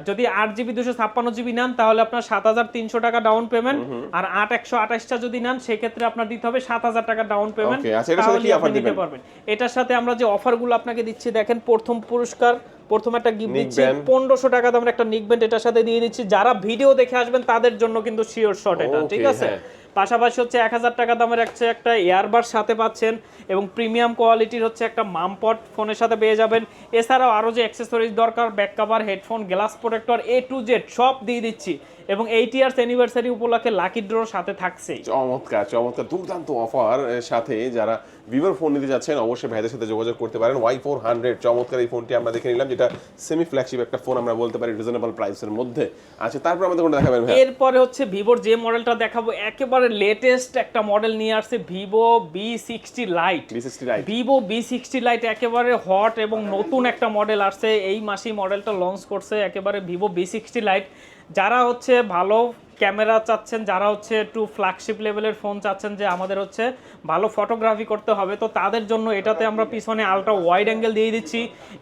যদি আট জিবি দুশো ছাপ্পান্ন জিবি নেন তাহলে আপনার সাত হাজার তিনশো টাকা ডাউন পেমেন্ট আর আট একশো আঠাশটা যদি নেন সেক্ষেত্রে আপনার দিতে হবে সাত হাজার টাকা ডাউন পেমেন্ট আচ্ছা, সাথে কি offer নিতে পারবেন। এটার সাথে আমরা যে অফারগুলো আপনাকে দিচ্ছি দেখেন প্রথম পুরস্কার প্রথম একটা গিফট দিচ্ছি পনেরোশো টাকা দামের একটা নিক ব্যান্ড এটার সাথে দিয়ে দিচ্ছি। যারা ভিডিও দেখে আসবেন তাদের জন্য কিন্তু শিওর শট এটা ঠিক আছে? হ্যাঁ। পাশাপাশি হচ্ছে এক হাজার টাকা দামের একশো একটা এয়ারবার সাথে পাচ্ছেন এবং প্রিমিয়াম কোয়ালিটির হচ্ছে একটা মামপট ফোনের সাথে পেয়ে যাবেন। এছাড়াও আরও যে অ্যাক্সেসরিজ দরকার back cover headphone glass protector A to Z সব দিয়ে দিচ্ছি। এবং এইট ইয়ার্স অ্যানিভার্সারি উপলক্ষে লাকি ড্র সাথে থাকছে চমৎকার চমৎকার। দুর্দান্ত অফার সাথে যারা ভিভোর ফোন নিতে যাচ্ছেন অবশ্যই ভাইদের সাথে যোগাযোগ করতে পারেন। ওয়াই ফোর হান্ড্রেড চমৎকার এই ফোনটি আমরা দেখে নিলাম যেটা সেমি ফ্ল্যাগশিপ একটা ফোন আমরা বলতে পারি রিজনেবল প্রাইসের মধ্যে। আচ্ছা তারপর আমাদের কোনটা দেখাবেন এরপরে হচ্ছে ভিভোর যে মডেলটা দেখাবো একেবারে লেটেস্ট একটা মডেল নিয়ে আসছে Vivo V sixty lite V sixty right Vivo V sixty lite একেবারে হট এবং নতুন একটা মডেল আসছে। এই মাসেই মডেলটা লঞ্চ করছে একেবারে ভিভো বি সিক্সটি লাইট যারা হচ্ছে ভালো ক্যামেরা চাচ্ছেন যারা হচ্ছে একটু ফ্ল্যাগশিপ লেভেলের ফোন চাচ্ছেন যে আমাদের হচ্ছে ভালো ফটোগ্রাফি করতে হবে তো তাদের জন্য এটাতে আমরা পিছনে আলট্রা ওয়াইড অ্যাঙ্গেল দিয়ে দিচ্ছি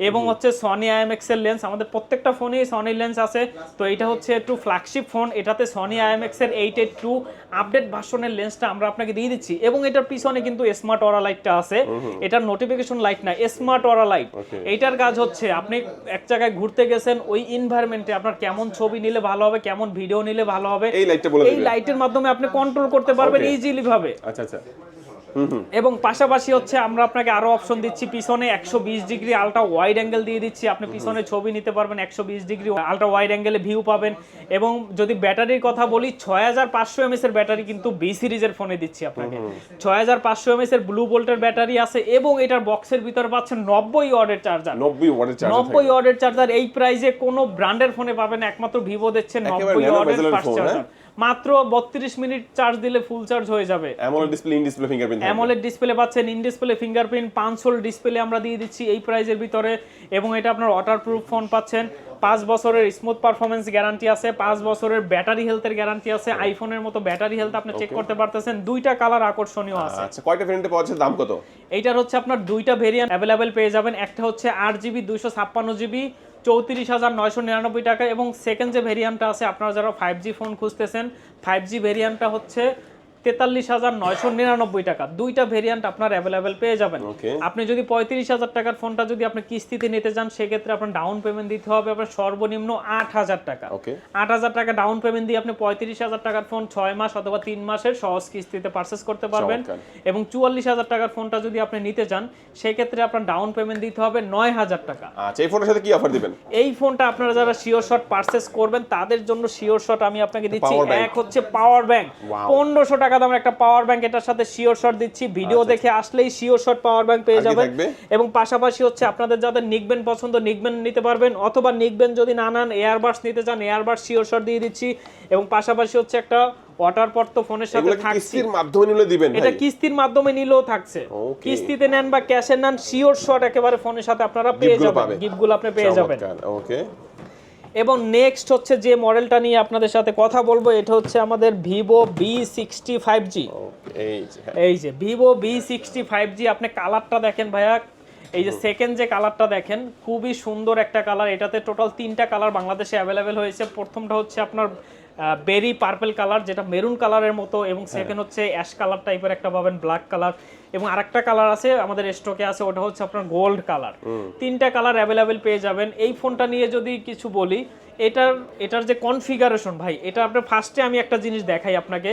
এবং হচ্ছে সনি আইএমএক্স এর লেন্স আমাদের প্রত্যেকটা ফোনেই সনি লেন্স আছে তো এটা হচ্ছে একটু ফ্ল্যাগশিপ ফোন এটাতে সনি আইএমএক্স এর এইট এইট টু আপডেট ভার্সনের লেন্সটা আমরা আপনাকে দিয়ে দিচ্ছি এবং এটার পিছনে কিন্তু স্মার্ট অরা লাইটটা আছে এটার নোটিফিকেশন লাইট না স্মার্ট অরা লাইট এইটার কাজ হচ্ছে আপনি এক জায়গায় ঘুরতে গেছেন ওই এনভায়রনমেন্টে আপনার কেমন ছবি নিলে ভালো হবে কেমন ভিডিও নিলে ভালো হবে এই লাইটটা বলে এই লাইটের মাধ্যমে আপনি কন্ট্রোল করতে পারবেন. ইজিলি ভাবে। আচ্ছা আচ্ছা। এবং পাশাপাশি হচ্ছে আমরা আপনাকে আরও অপশন দিচ্ছি পিছনে একশো বিশ ডিগ্রি আলট্রা ওয়াইড অ্যাঙ্গেল দিয়ে দিচ্ছি। আপনি পিছনে ছবি নিতে পারবেন একশো বিশ ডিগ্রি আলট্রা ওয়াইড অ্যাঙ্গেলে ভিউ পাবেন। এবং যদি ব্যাটারির কথা বলি ছয় হাজার পাঁচশো এমএস এর ব্যাটারি কিন্তু বি সিরিজের ফোনে দিচ্ছি আপনাকে। ছয় হাজার পাঁচশো এমএস এর ব্লু ভোল্টের ব্যাটারি আছে এবং এটার বক্সের ভিতরে পাচ্ছেন নব্বই ওয়ার্ডের চার্জার নব্বই ওয়াটের চার্জার নব্বই ওয়ার্ডের চার্জার এই প্রাইসে কোনো ব্র্যান্ডের ফোনে পাবেন একমাত্র ভিভো দিচ্ছে নব্বই ওয়ার্ডের ফাস্ট চার্জার? মাত্র বত্রিশ মিনিট চার্জ দিলে ফুল চার্জ হয়ে যাবে। AMOLED display in display fingerprint AMOLED display পাচ্ছেন in display fingerprint punch hole display আমরা দিয়ে দিচ্ছি এই প্রাইজের ভিতরে। এবং এটা আপনার ওয়াটার প্রুফ ফোন পাচ্ছেন। পাঁচ বছরের স্মুথ পারফরমেন্স গ্যারান্টি আছে পাঁচ বছরের ব্যাটারি হেলথের গ্যারান্টি আছে। আইফোনের মতো ব্যাটারি হেলথ আপনি চেক করতে পারতেছেন। দুইটা কালার আকর্ষণীয় আছে। আচ্ছা কয়টা ভেরিয়েন্টে পাওয়া যাচ্ছে দাম কত? এইটার হচ্ছে আপনার দুইটা ভেরিয়েন্ট অ্যাভেলেবেল পেয়ে যাবেন। একটা হচ্ছে আট জিবি দুইশো ছাপ্পান্ন জিবি চৌত্রিশ হাজার নয়শো নিরানব্বই টাকা এবং সেকেন্ড যে ভেরিয়ান্টটা আছে, আপনারা যারা ফাইভ জি ফোন খুঁজতেছেন ফাইভ জি ভেরিয়ান্টটা হচ্ছে তেতাল্লিশ হাজার নয়শো নিরানব্বই টাকা। দুইটা ভেরিয়েন্ট আপনার অ্যাভেলেবেল পেয়ে যাবেন। আপনি যদি পঁয়ত্রিশ হাজার টাকার ফোনটা যদি আপনি কিস্তিতে নিতে চান সেক্ষেত্রে আপনার ডাউন পেমেন্ট দিতে হবে আপনার সর্বনিম্ন আট হাজার টাকা। আট হাজার টাকা ডাউন পেমেন্ট দিয়ে আপনি পঁয়ত্রিশ হাজার টাকার ফোন ছয় মাস অথবা তিন মাসের সহজ কিস্তিতে পারচেস করতে পারবেন। এবং চুয়াল্লিশ হাজার টাকার ফোনটা যদি আপনি নিতে চান সেক্ষেত্রে আপনার ডাউন পেমেন্ট দিতে হবে নয় হাজার টাকা। আচ্ছা এই ফোনের সাথে কি অফার দিবেন? এই ফোনটা আপনারা যারা শিওর শট পারচেস করবেন তাদের জন্য শিওর শট আমি আপনাকে দিচ্ছি। এক হচ্ছে পাওয়ার ব্যাংক পনেরোশো টাকা দামের একটা পাওয়ার ব্যাংক এটার সাথে শিওর শট দিচ্ছি। ভিডিও দেখে আসলেই শিওর শট পাওয়ার ব্যাংক পেয়ে আচ্ছা। যাবেন। এবং পাশাপাশি হচ্ছে আপনাদের যাদের নিকবেন পছন্দ নিকবেন নিতে পারবেন অথবা নিকবেন যদি না নেন এয়ারবাস নিতে চান এয়ারবাস শিওর শট দিয়ে দিচ্ছি। এবং পাশাপাশি হচ্ছে একটা ওয়াটার পট তো ফোনের সাথে থাকছে। কিস্তির মাধ্যমে নিলে দিবেন এটা কিস্তির মাধ্যমে নিলেও থাকছে। কিস্তিতে নেন বা ক্যাশে নেন শিওর শট একেবারে ফোনের সাথে আপনারা পেয়ে যাবেন। গিফটগুলো আপনি পেয়ে যাবেন। ওকে এবং নেক্সট হচ্ছে যে মডেলটা নিয়ে আপনাদের সাথে কথা বলব এটা হচ্ছে আমাদের Vivo V sixty five G এই যে। এই যে Vivo V sixty five G আপনি কালারটা দেখেন ভাইয়া। এই যে সেকেন্ড যে কালারটা দেখেন খুবই সুন্দর একটা কালার এটাতে টোটাল তিনটা কালার বাংলাদেশে অ্যাভেলেবেল হয়েছে। প্রথমটা হচ্ছে আপনার বেরি পার্পল কালার যেটা মেরুন কালারের মতো এবং হ্যাঁ। সেকেন্ড হচ্ছে অ্যাশ কালার টাইপের একটা পাবেন ব্ল্যাক কালার এবং আরেকটা কালার আছে আমাদের স্টকে আছে ওটা হচ্ছে আপনার গোল্ড কালার তিনটা কালার অ্যাভেলেবেল পেয়ে যাবেন। এই ফোনটা নিয়ে যদি কিছু বলি এটার এটার যে কনফিগারেশন ভাই এটা আপনার ফার্স্টে আমি একটা জিনিস দেখাই আপনাকে।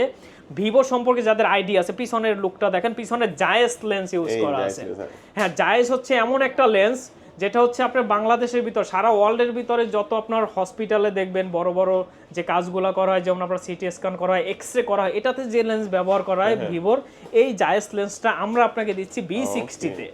ভিভো সম্পর্কে যাদের আইডিয়া আছে পিছনের লুকটা দেখেন পিছনে জায়েস লেন্স ইউজ করা আছে। হ্যাঁ। হ্যাঁ জায়েস হচ্ছে এমন একটা লেন্স যেটা হচ্ছে আপনার বাংলাদেশের ভিতর সারা ওয়ার্ল্ডের ভিতরে যত আপনার হসপিটালে দেখবেন বড় বড় যে কাজগুলো করা হয় যেমন আপনার সিটি স্ক্যান করা হয় এক্স রে করা হয় এটাতে যে লেন্স ব্যবহার করা হ্যাঁ, হয়। ভিভোর এই জায়েস লেন্সটা আমরা আপনাকে দিচ্ছি বি সিক্সটিতে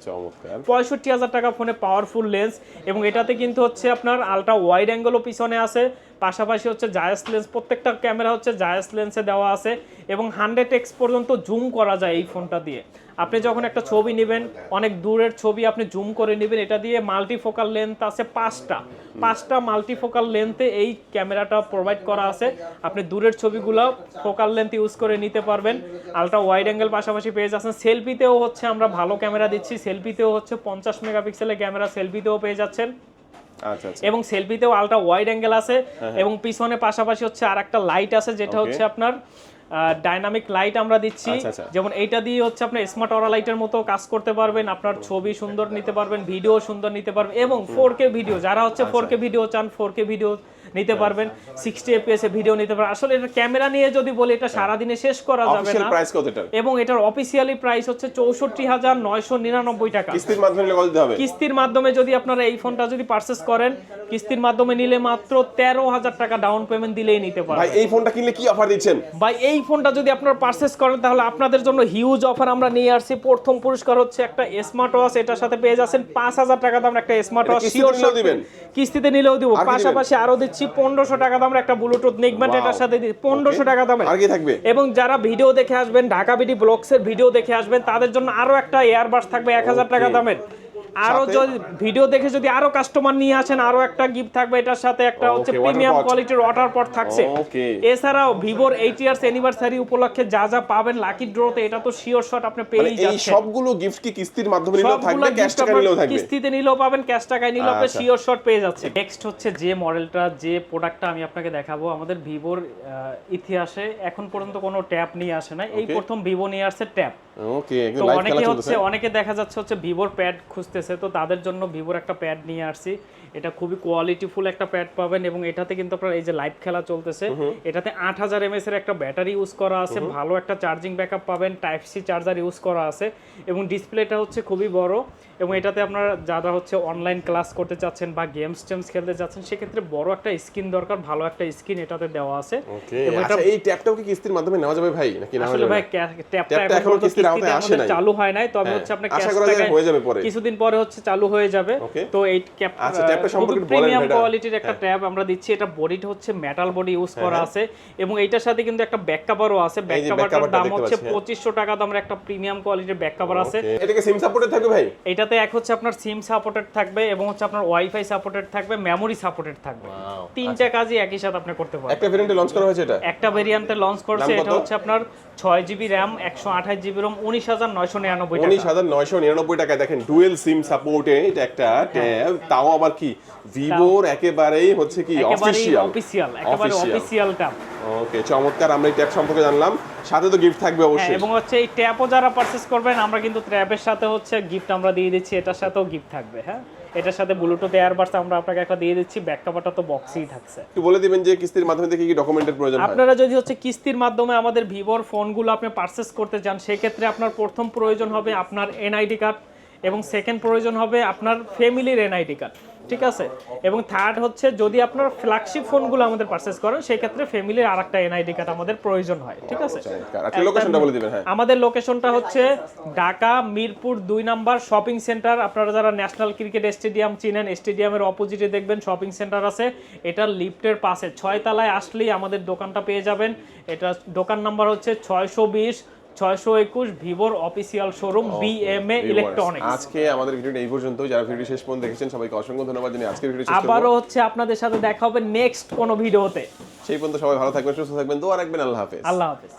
পঁয়ষট্টি হাজার টাকা ফোনে পাওয়ারফুল লেন্স এবং এটাতে কিন্তু হচ্ছে আপনার আলট্রা ওয়াইড অ্যাঙ্গেলও পিছনে আছে। পাশাপাশি হচ্ছে জায়াস লেন্স, প্রত্যেকটা ক্যামেরা হচ্ছে জায়াস লেন্সে দেওয়া আছে এবং হান্ড্রেড এক্স পর্যন্ত জুম করা যায় এই ফোনটা দিয়ে। আপনি যখন একটা ছবি নেবেন, অনেক দূরের ছবি আপনি জুম করে নেবেন, এটা দিয়ে মাল্টিফোকাল লেন্থ আছে পাঁচটা। পাঁচটা মাল্টিফোকাল লেন্থে এই ক্যামেরাটা প্রোভাইড করা আছে। আপনি দূরের ছবিগুলো ফোকাল লেন্থ ইউজ করে নিতে পারবেন। আলট্রা ওয়াইড অ্যাঙ্গেল পাশাপাশি পেয়ে যাচ্ছেন। সেলফিতেও হচ্ছে আমরা ভালো ক্যামেরা দিচ্ছি। সেলফিতেও হচ্ছে পঞ্চাশ মেগাপিক্সেলের ক্যামেরা সেলফিতেও পেয়ে যাচ্ছেন। এবং সেলফিতেও আলট্রা ওয়াইড অ্যাঙ্গেল আছে এবং পিছনে পাশাপাশি হচ্ছে আর একটা লাইট আছে যেটা হচ্ছে আপনার ডাইনামিক লাইট আমরা দিচ্ছি। আচ্ছা, আচ্ছা। যেমন এইটা দিয়ে হচ্ছে আপনার স্মার্ট অরা লাইটের মতো কাজ করতে পারবেন আপনার ছবি সুন্দর নিতে পারবেন ভিডিও সুন্দর নিতে পারবেন এবং ফোর কে ভিডিও যারা হচ্ছে আচ্ছা। ফোর কে ভিডিও চান ফোর কে ভিডিও নিতে পারবেন। সিক্সটি এফপিএস এ ভিডিও নিতে পারবেন। আসলে এটা ক্যামেরা নিয়ে যদি বলি এটা সারাদিনে শেষ করা যাবে না। প্রাইস কত এটার? এবং এটার অফিসিয়ালি প্রাইস হচ্ছে চৌষট্টি হাজার নয়শো নিরানব্বই টাকা। কিস্তির মাধ্যমে নিলে কত দিতে হবে? কিস্তির মাধ্যমে যদি আপনারা এই ফোনটা যদি পারচেস করেন কিস্তির মাধ্যমে নিলে মাত্র তেরো হাজার টাকা ডাউন পেমেন্ট দিলেই নিতে ভাই পারবেন এই ফোনটা কিনলে কি অফার দিচ্ছেন? ভাই এই ফোনটা যদি আপনারা পারচেস করেন তাহলে আপনাদের জন্য হিউজ অফার আমরা নিয়ে আসছি। প্রথম পুরস্কার হচ্ছে একটা স্মার্ট ওয়াচ এটার সাথে পেয়ে যাচ্ছেন পাঁচ হাজার টাকা দাম একটা স্মার্ট ওয়াচ কিস্তিতে শিওর নিলেও দিবেন? কিস্তিতে নিলেও দিব? পাশাপাশি আরও দিচ্ছি পনেরোশো টাকা দামের একটা ব্লুটুথ নেকমেন্ট. এটার সাথে পনেরোশো টাকা দামের। আর কি থাকবে? এবং যারা ভিডিও দেখে আসবেন ঢাকা বিডি ব্লগসের ভিডিও দেখে আসবেন তাদের জন্য আরও একটা এয়ারবাস থাকবে এক হাজার টাকা দামের। আরও যদি ভিডিও দেখে যদি আরও কাস্টমার নিয়ে আসেন আরও একটা গিফট থাকবে এটার সাথে একটা হচ্ছে প্রিমিয়াম কোয়ালিটির ওয়াটার পট থাকছে. এছাড়াও ভিভোর এইট ইয়ার্স অ্যানিভার্সারি উপলক্ষে যা যা পাবেন লাকি ড্রতে এটা তো শিওর শট আপনি মানে পেয়েই এই সবগুলো গিফট কি কিস্তির মাধ্যমে নিলেও থাকবে? ক্যাশ টাকা নিলেও থাকবে? কিস্তিতে নিলেও পাবেন ক্যাশ টাকায় নিলেও আপনি আচ্ছা। শিওর শট পেয়ে যাচ্ছে নেক্সট হচ্ছে যে মডেলটা যে প্রোডাক্টটা আমি আপনাকে দেখাবো আমাদের ভিভোর ইতিহাসে এখন পর্যন্ত কোনো ট্যাপ নিয়ে আসে না এই প্রথম ভিভো নিয়ে আসছে ট্যাপ ওকে অনেকে হচ্ছে অনেকে দেখা যাচ্ছে হচ্ছে ভিভোর প্যাড খুঁজতেছে তো তাদের জন্য ভিভোর একটা প্যাড নিয়ে আসছি। এটা খুবই কোয়ালিটিফুল একটা প্যাড পাবেন এবং এটাতে কিন্তু আপনার এই যে লাইভ খেলা চলতেছে এটাতে আট হাজার এমএস এর একটা ব্যাটারি ইউজ করা আছে ভালো একটা চার্জিং ব্যাকআপ পাবেন টাইপ সি চার্জার ইউজ করা আছে এবং ডিসপ্লেটা হচ্ছে খুবই বড়। এবং এটাতে আপনারা যারা হচ্ছে অনলাইন ক্লাস করতে চাচ্ছেন বা গেমস টেমস খেলতে চাচ্ছেন সেক্ষেত্রে বড় একটা স্ক্রিন দরকার ভালো একটা স্ক্রিন এটাতে দেওয়া আছে এটা আচ্ছা এই ট্যাবটাও কি কিস্তির মাধ্যমে নেওয়া যাবে ভাই নাকি নেওয়া আসলে ভাই না? ট্যাপটা ট্যাপটা এখনও কিস্তির আওতায় আসে নাই। চালু হয় নাই তবে হ্যাঁ, হচ্ছে আপনার আশা ক্যাশ করা যায় টাকায় হয়ে যাবে পরে। কিছুদিন পরে হচ্ছে চালু হয়ে যাবে তো এই ক্যাপ আচ্ছা, ট্যাবটা সম্পর্কে বলেন প্রিমিয়াম কোয়ালিটির একটা ট্যাব আমরা দিচ্ছি এটা বডিটা হচ্ছে মেটাল বডি ইউজ করা হ্যাঁ। আছে এবং এইটার সাথে কিন্তু একটা ব্যাক কভারও আছে ব্যাক কভারটার দাম হচ্ছে পাচ্ছি, হ্যাঁ। পঁচিশশো টাকা দামের একটা প্রিমিয়াম কোয়ালিটির ব্যাক কভার আছে Okay, এটা কি সিম সাপোর্টেড থাকবে ভাই এটাতে এক হচ্ছে আপনার সিম সাপোর্টেড থাকবে এবং হচ্ছে আপনার ওয়াইফাই সাপোর্টেড থাকবে মেমোরি সাপোর্টেড থাকবে। তিনটা কাজই একই সাথে আপনি করতে পারবেন। একটা ভেরিয়েন্টে লঞ্চ করা হয়েছে এটা? একটা ভেরিয়েন্টে লঞ্চ করছে এটা হচ্ছে আপনার ছয় জিবি র্যাম একশো আঠাশ জিবি রোম উনিশ হাজার নয়শো নিরানব্বই উনিশ টাকা হাজার নয়শো নিরানব্বই টাকায় দেখেন ডুয়েল সিম সাপোর্টে এটা একটা ট্যাব তাও আবার কি? ভিভোর একেবারেই হচ্ছে কি অফিসিয়াল অফিসিয়াল একেবারে ট্যাব ওকে চমৎকার আমরা এই ট্যাব সম্পর্কে জানলাম। সাথে তো গিফট থাকবে হ্যাঁ অবশ্যই। এবং হচ্ছে এই ট্যাপও যারা পারচেস করবেন আমরা কিন্তু ট্র্যাপের সাথে হচ্ছে গিফট আমরা দিয়ে দিচ্ছি এটার সাথেও গিফট থাকবে হ্যাঁ? এটার সাথে ব্লুটুথ এয়ারবাডস আমরা আপনাকে একটা দিয়ে দিচ্ছি ব্যাক কভারটা তো বক্সেই থাকছে। একটু বলে দিবেন যে কিস্তির মাধ্যমে থেকে কি ডকুমেন্টের প্রয়োজন আপনারা যদি হচ্ছে কিস্তির মাধ্যমে আমাদের ভিভোর ফোনগুলো আপনি পারচেস করতে চান সেক্ষেত্রে আপনার প্রথম প্রয়োজন হবে আপনার এনআইডি কার্ড এবং সেকেন্ড প্রয়োজন হবে আপনার ফ্যামিলির এনআইডি কার্ড ঠিক আছে? এবং থার্ড হচ্ছে যদি আপনার ফ্ল্যাগশিপ ফোনগুলো আমাদের পারচেস করেন সেক্ষেত্রে ফ্যামিলির আর একটা এনআইডি কার্ড আমাদের প্রয়োজন হয় ঠিক আছে। আচ্ছা লোকেশনটা বলে দিবেন হ্যাঁ। আমাদের লোকেশনটা হচ্ছে ঢাকা মিরপুর দুই নাম্বার শপিং সেন্টার আপনারা যারা ন্যাশনাল ক্রিকেট স্টেডিয়াম চিনেন স্টেডিয়ামের অপোজিটে দেখবেন শপিং সেন্টার আছে। এটার লিফটের পাশে। ছয় তলায় আসলেই আমাদের দোকানটা পেয়ে যাবেন। এটা দোকান নাম্বার হচ্ছে ছয়শো বিশ ছয়শো একুশ ভিভোর official showroom BMA Viewers, electronics আজকে আমাদের ভিডিওটা এই পর্যন্ত যারা ভিডিও শেষ পর্যন্ত দেখেছেন সবাইকে অসংখ্য ধন্যবাদ জানিয়ে আজকের ভিডিও আবারও হচ্ছে আপনাদের সাথে দেখা হবে নেক্সট কোনো ভিডিওতে। সেই পর্যন্ত সবাই ভালো থাকবেন সুস্থ থাকবেন দোয়া রাখবেন আল্লাহ হাফেজ। আল্লাহ হাফেজ।